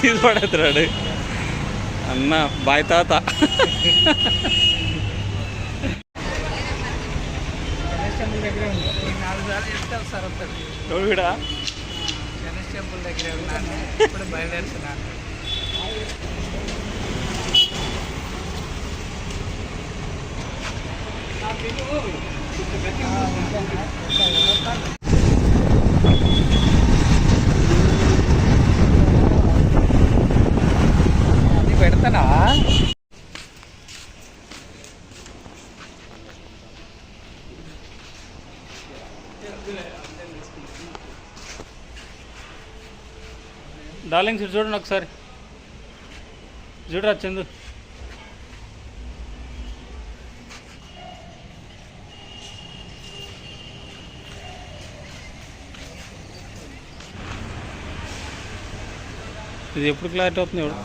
తీసి పడేస్తున్నాడు అన్న బాయ్ తాత. ఎవడా గణేష్ టెంపుల్ దగ్గరే ఉన్నాను ఇప్పుడు బయలుదేరుతున్నాను. డార్లింగ్స్ ఇటు చూడండి ఒకసారి చూడరా చందు ఇది ఎప్పుడు క్లారిటీ అవుతుంది ఎవడు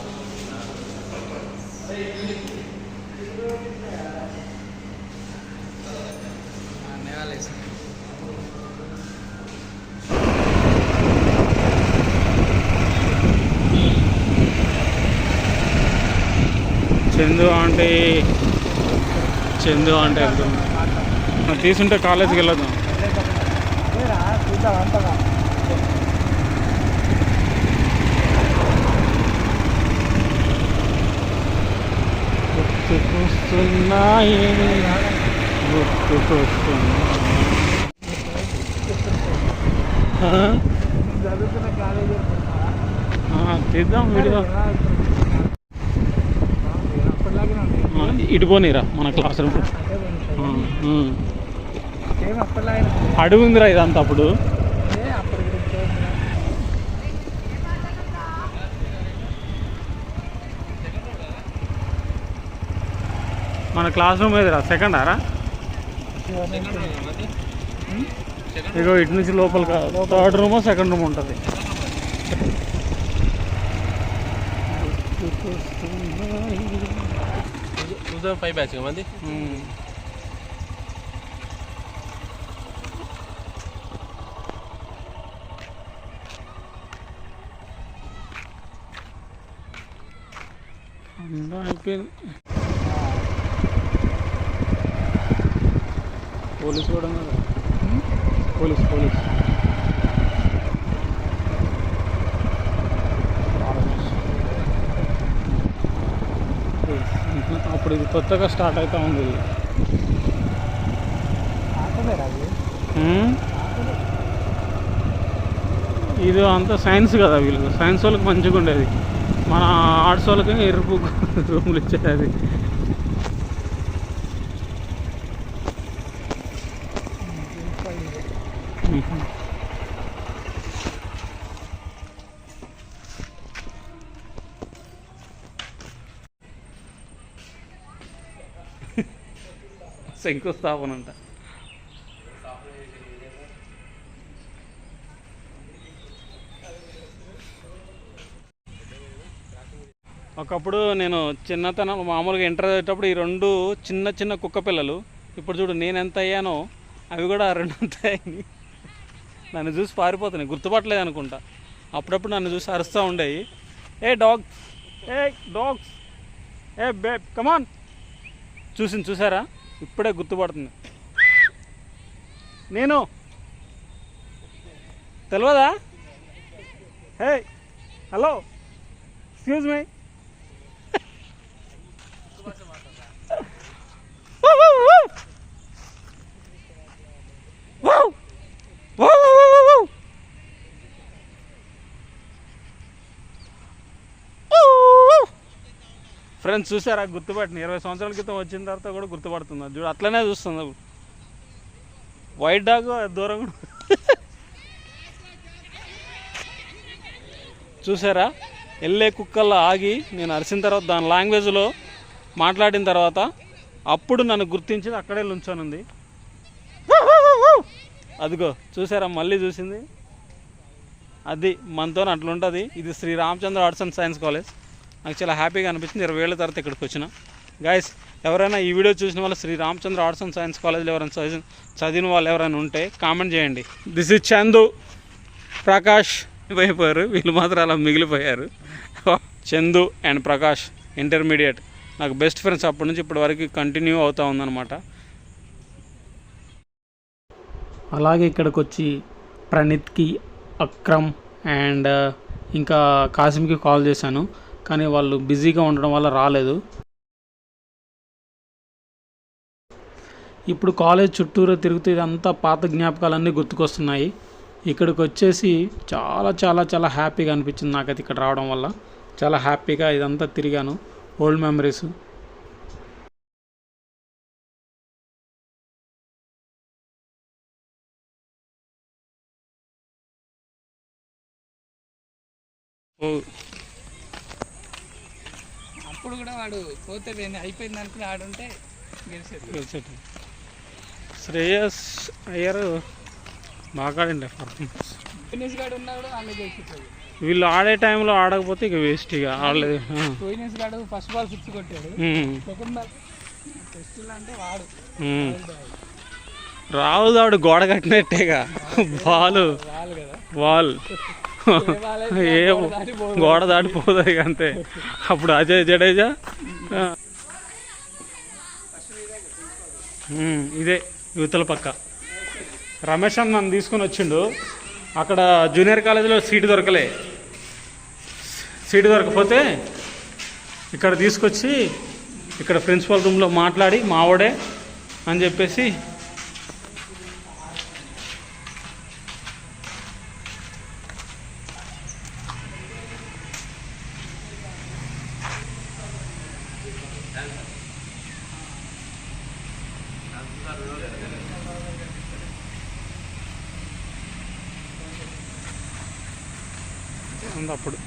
అన్నీ వాళ్ళు చందు అంటే చందు అంటే వెళ్తుంది తీసుంటే కాలేజీకి వెళ్ళొద్దాం. చూద్దాం అంతగా గుర్తుకొస్తున్నాయి. గుర్తుకొస్తున్నాయి. చదువుతున్న కాలేజీ ఆ, తీద్దాం వీడియో అప్పటిలాగే ఉంది ఆ, ఇటు పోనీరా మన క్లాస్ రూమ్ అడుగుందిరా అడుగు ఉందిరా ఇదంతా అప్పుడు. మన క్లాస్ రూమ్ ఏదిరా? సెకండ్ ఆరా? ఇగో ఇటు నుంచి లోపల థర్డ్ రూమో సెకండ్ రూమ్ ఉంటుంది. టూ థౌసండ్ ఫైవ్ బ్యాచ్ మంది? అయిపోయింది. పోలీస్ కూడా పోలీస్ పోలీస్. అప్పుడు ఇది కొత్తగా స్టార్ట్ అవుతా ఉంది. ఇది? అంతా సైన్స్ కదా వీళ్ళు. సైన్స్ వాళ్ళకి మంచిగా ఉండేది. మన ఆర్ట్స్ వాళ్ళకి ఎరుపు రూములు ఇచ్చేది అది ఉహు. శంకుస్థాపన అంట ఒకప్పుడు నేను చిన్నతనం మామూలుగా ఇంటర్ అయ్యేటప్పుడు ఈ రెండు చిన్న చిన్న కుక్క పిల్లలు. ఇప్పుడు చూడు నేను ఎంత అయ్యానో అవి కూడా ఆ రెండు అంత అయ్యాయి నన్ను చూసి పారిపోతున్నాయి. గుర్తుపట్టలేదు అనుకుంటా. అప్పుడప్పుడు నన్ను చూసి అరుస్తూ ఉండేవి. ఏ డాగ్స్ ఏ డాగ్స్ ఏ బే కమాన్. చూసింది చూసారా? ఇప్పుడే గుర్తుపడుతుంది. నేను తెలియదా hey hello excuse my. Friends చూసారా? గుర్తుపట్టిన ఇరవై సంవత్సరాల క్రితం వచ్చిన తర్వాత కూడా గుర్తుపడుతుంది. చూడు అట్లనే చూస్తుంది. వైట్ డాగ్ దూరం కూడా. చూసారా? వెళ్ళే కుక్కల్లో ఆగి నేను అరిసిన తర్వాత దాని లాంగ్వేజ్లో మాట్లాడిన తర్వాత అప్పుడు నన్ను గుర్తించి అక్కడే నుంచొనుంది. అదిగో చూసారా? మళ్ళీ చూసింది. అది మనతో అట్లుంటుంది. ఇది Sri Ramachandra arts and science college. నాకు చాలా హ్యాపీగా అనిపించింది. ఇరవై ఏళ్ళ తర్వాత ఇక్కడికి వచ్చిన. గాయస్ ఎవరైనా ఈ వీడియో చూసిన వాళ్ళు Sri Ramachandra arts and science కాలేజ్లో ఎవరైనా చదివిన చదివిన వాళ్ళు ఎవరైనా ఉంటే కామెంట్ చేయండి. దిస్ ఇస్ చందు ప్రకాష్ అయిపోయారు. వీళ్ళు మాత్రం అలా మిగిలిపోయారు. చందు అండ్ ప్రకాష్ ఇంటర్మీడియట్ నాకు బెస్ట్ ఫ్రెండ్స్ అప్పటి నుంచి ఇప్పటి వరకు కంటిన్యూ అవుతూ ఉందన్నమాట. అలాగే ఇక్కడికి వచ్చి ప్రణీత్కి అక్రమ్ అండ్ ఇంకా కాసిమ్కి కాల్ చేశాను. కానీ వాళ్ళు బిజీగా ఉండడం వల్ల రాలేదు. ఇప్పుడు కాలేజ్ చుట్టూరు తిరుగుతూ ఇదంతా పాత జ్ఞాపకాలన్నీ గుర్తుకొస్తున్నాయి. ఇక్కడికి వచ్చేసి చాలా చాలా చాలా హ్యాపీగా అనిపించింది నాకైతే ఇక్కడ రావడం వల్ల. చాలా హ్యాపీగా ఇదంతా తిరిగాను. ఓల్డ్ మెమరీస్ అప్పుడు కూడా వాడు పోతే పోయింది అయిపోయింది అనుకుని ఆడుంటే గెలిచేది. శ్రేయస్ అయ్యర్ బాగా ఆడిండే పర్ఫార్మెన్స్ ఫినిష్ గాడు ఉన్నాడు వాళ్ళే గెలిచిపోయి వీళ్ళు ఆడే టైంలో ఆడకపోతే ఇక వేస్ట్ ఇక ఆడలేదు. ఫినిష్ గాడు ఫస్ట్ బాల్ సిక్స్ కొట్టాడు. ఉమ్. సెకండ్ బాల్ టెస్టులు అంటే వాడు. రాహుల్ ఆవిడ గోడ కట్టినట్టేగా. బాల్. బాల్ ఏ గోడ దాటిపోదు అంతే. అప్పుడు అజయ్ జడేజా? ఇదే యువతల పక్క. రమేష్ అన్న నన్ను తీసుకొని వచ్చిండు. అక్కడ జూనియర్ కాలేజీలో సీటు దొరకలే. సీటు దొరకపోతే ఇక్కడ తీసుకొచ్చి ఇక్కడ ప్రిన్సిపల్ రూమ్లో మాట్లాడి మావాడే అని చెప్పేసి వస్తుంది అప్పుడు.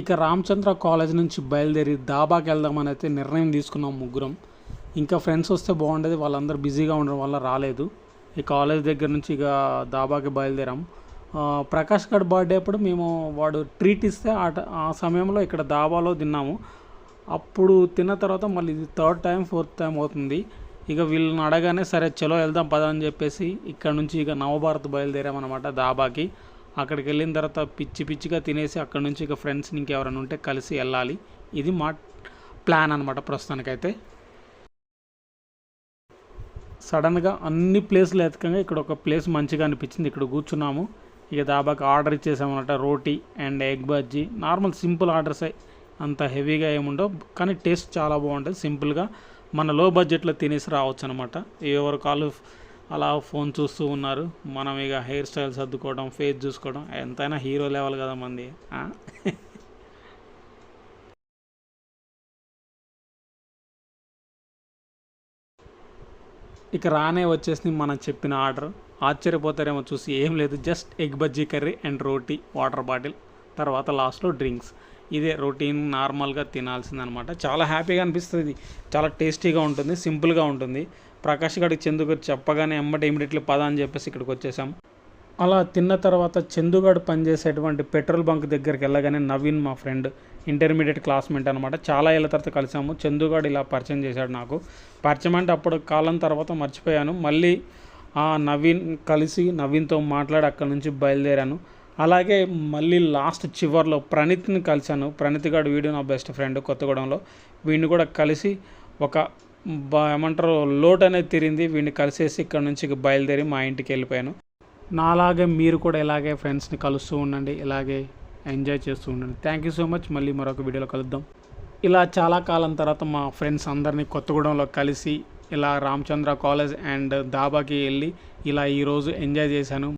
ఇక రామచంద్ర కాలేజ్ నుంచి బయలుదేరి దాబాకి వెళ్దామని అయితే నిర్ణయం తీసుకున్నాం ముగ్గురం. ఇంకా ఫ్రెండ్స్ వస్తే బాగుండేది వాళ్ళందరూ బిజీగా ఉండడం వల్ల రాలేదు. ఈ కాలేజ్ దగ్గర నుంచి ఇక దాబాకి బయలుదేరాం. ప్రకాష్ గడ్ బర్త్డే అప్పుడు మేము వాడు ట్రీట్ ఇస్తే ఆ ఆ సమయంలో ఇక్కడ దాబాలో తిన్నాము. అప్పుడు తిన్న తర్వాత మళ్ళీ ఇది థర్డ్ టైం ఫోర్త్ టైం అవుతుంది. ఇక వీళ్ళని అడగానే సరే చలో వెళ్దాం పద అని చెప్పేసి ఇక్కడ నుంచి ఇక నవభారత్ బయలుదేరామన్నమాట దాబాకి అక్కడికి వెళ్ళిన తర్వాత పిచ్చి పిచ్చిగా తినేసి అక్కడ నుంచి ఇక ఫ్రెండ్స్ని ఇంకెవరైనా ఉంటే కలిసి వెళ్ళాలి. ఇది మా ప్లాన్ అనమాట ప్రస్తుతానికైతే. సడన్గా అన్ని ప్లేస్లు ఎతకంగా ఇక్కడ ఒక ప్లేస్ మంచిగా అనిపించింది. ఇక్కడ కూర్చున్నాము. ఇక దాబాకి order ఇచ్చేసామన్నమాట. Roti and egg bajji normal simple orders అంత హెవీగా ఏముండవు. కానీ టేస్ట్ చాలా బాగుంటుంది. సింపుల్గా మన లో బడ్జెట్లో తినేసి రావచ్చు అనమాట ఎవరు కాలు అలా ఫోన్ చూస్తూ ఉన్నారు. మనం ఇక హెయిర్ స్టైల్ సర్దుకోవడం ఫేస్ చూసుకోవడం ఎంతైనా హీరో లెవెల్ కదా మంది. ఇక రానే వచ్చేసింది మనం చెప్పిన ఆర్డర్. ఆశ్చర్యపోతారేమో చూసి ఏం లేదు just egg bajji curry and roti water bottle తర్వాత లాస్ట్లో డ్రింక్స్. ఇదే రొటీన్ నార్మల్గా తినాల్సిందనమాట. చాలా హ్యాపీగా అనిపిస్తుంది. చాలా టేస్టీగా ఉంటుంది సింపుల్గా ఉంటుంది. ప్రకాష్ గడికి చందుకు చెప్పగానే ఎమ్మటి ఇమీడియట్లీ పద అని చెప్పేసి ఇక్కడికి వచ్చేసాం. అలా తిన్న తర్వాత చందుగాడు పనిచేసేటువంటి పెట్రోల్ బంక్ దగ్గరికి వెళ్ళగానే నవీన్ మా ఫ్రెండ్ ఇంటర్మీడియట్ క్లాస్మేట్ అనమాట. చాలా ఏళ్ళ తర్వాత కలిసాము. చందుగాడు ఇలా పరిచయం చేశాడు నాకు. పరిచయం అంటే అప్పుడు కాలం తర్వాత మర్చిపోయాను. మళ్ళీ ఆ నవీన్ కలిసి నవీన్తో మాట్లాడి అక్కడి నుంచి బయలుదేరాను. అలాగే మళ్ళీ లాస్ట్ చివర్లో ప్రణీత్ని కలిశాను. ప్రణీత్ గారు వీడు నా బెస్ట్ ఫ్రెండ్ కొత్తగూడెంలో. వీడిని కూడా కలిసి ఒక బ- ఏమంటారు లోట్ అనేది తిరింది వీడిని కలిసేసి ఇక్కడ నుంచి బయలుదేరి మా ఇంటికి వెళ్ళిపోయాను. నాలాగే మీరు కూడా ఇలాగే ఫ్రెండ్స్ని కలుస్తూ ఉండండి. ఇలాగే ఎంజాయ్ చేస్తూ ఉండండి. Thank you so much. మళ్ళీ మరొక వీడియోలో కలుద్దాం. ఇలా చాలా కాలం తర్వాత మా ఫ్రెండ్స్ అందరినీ కొత్తగూడెంలో కలిసి ఇలా రామచంద్ర కాలేజ్ అండ్ దాబాకి వెళ్ళి ఇలా ఈరోజు ఎంజాయ్ చేశాను.